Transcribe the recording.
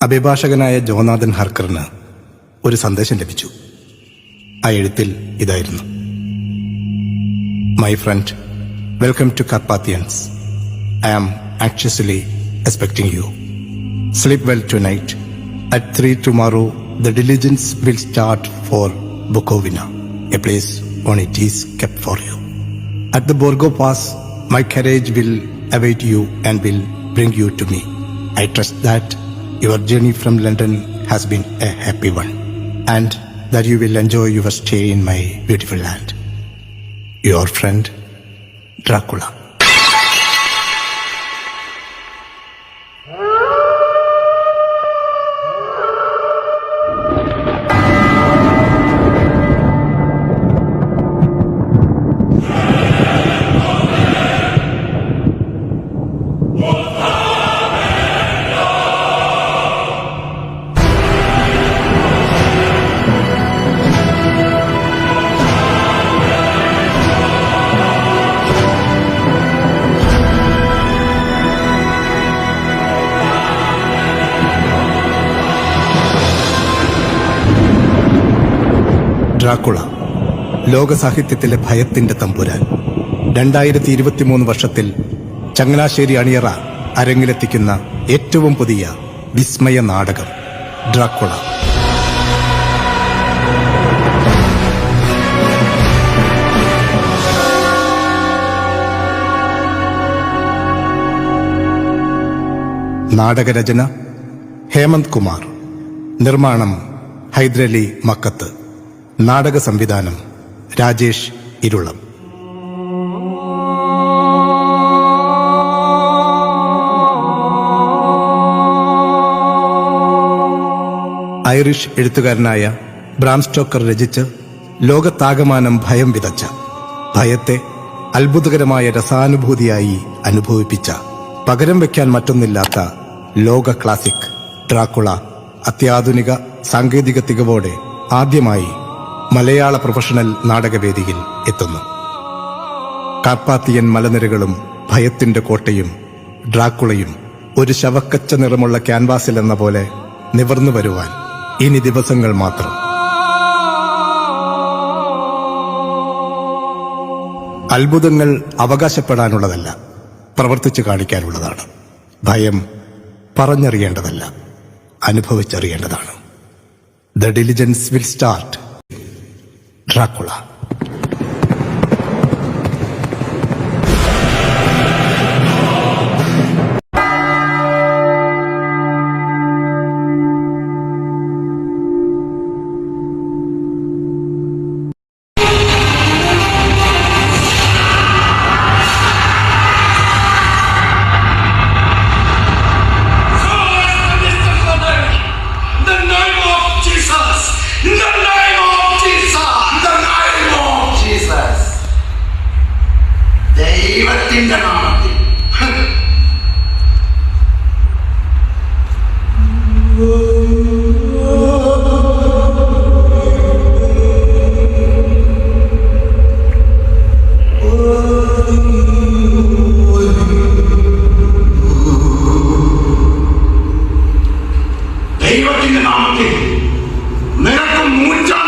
അഭിഭാഷകനായ ജോനാഥൻ ഹർക്കറിന് ഒരു സന്ദേശം ലഭിച്ചു. ആ എഴുത്തിൽ ഇതായിരുന്നു. My friend welcome to Carpathians I am actually expecting you sleep well tonight at three tomorrow the diligence will start for Bukovina a place on it is kept for you. At the Borgo Pass, my carriage will await you and will bring you to me. I trust that your journey from London has been a happy one and that you will enjoy your stay in my beautiful land. Your friend, Dracula. Dracula ലോക സാഹിത്യത്തിലെ ഭയത്തിന്റെ തമ്പുരാൻ. രണ്ടായിരത്തി ഇരുപത്തിമൂന്ന് വർഷത്തിൽ ചങ്ങനാശ്ശേരി അണിയറ അരങ്ങിലെത്തിക്കുന്ന ഏറ്റവും പുതിയ വിസ്മയ നാടകം Dracula. നാടകരചന Hemant Kumar. നിർമ്മാണം ഹൈദരലി മക്കത്ത്. നാടക സംവിധാനം രാജേഷ് ഇരുളം. ഐറിഷ് എഴുത്തുകാരനായ ബ്രാംസ്റ്റോക്കർ രചിച്ച് ലോകത്താകമാനം ഭയം വിതച്ച ഭയത്തെ അത്ഭുതകരമായ രസാനുഭൂതിയായി അനുഭവിപ്പിച്ച പകരം വയ്ക്കാൻ മറ്റൊന്നില്ലാത്ത ലോക ക്ലാസിക് ഡ്രാക്കുള അത്യാധുനിക സാങ്കേതിക തികവോടെ ആദ്യമായി മലയാള പ്രൊഫഷണൽ നാടകവേദിയിൽ എത്തുന്നു. കാർപ്പാത്തിയൻ മലനിരകളും ഭയത്തിന്റെ കോട്ടയും ഡ്രാക്കുളയും ഒരു ശവക്കച്ച നിറമുള്ള ക്യാൻവാസിൽ എന്ന പോലെ നിവർന്നു വരുവാൻ ഇനി ദിവസങ്ങൾ മാത്രം. അത്ഭുതങ്ങൾ അവകാശപ്പെടാനുള്ളതല്ല പ്രവർത്തിച്ചു കാണിക്കാനുള്ളതാണ്. ഭയം പറഞ്ഞറിയേണ്ടതല്ല അനുഭവിച്ചറിയേണ്ടതാണ്. The diligence will start Dracula ദൈവത്തിന്റെ നാമത്തിൽ. ദൈവത്തിന്റെ നാമത്തിൽ നിനക്ക് മൂച്ചാ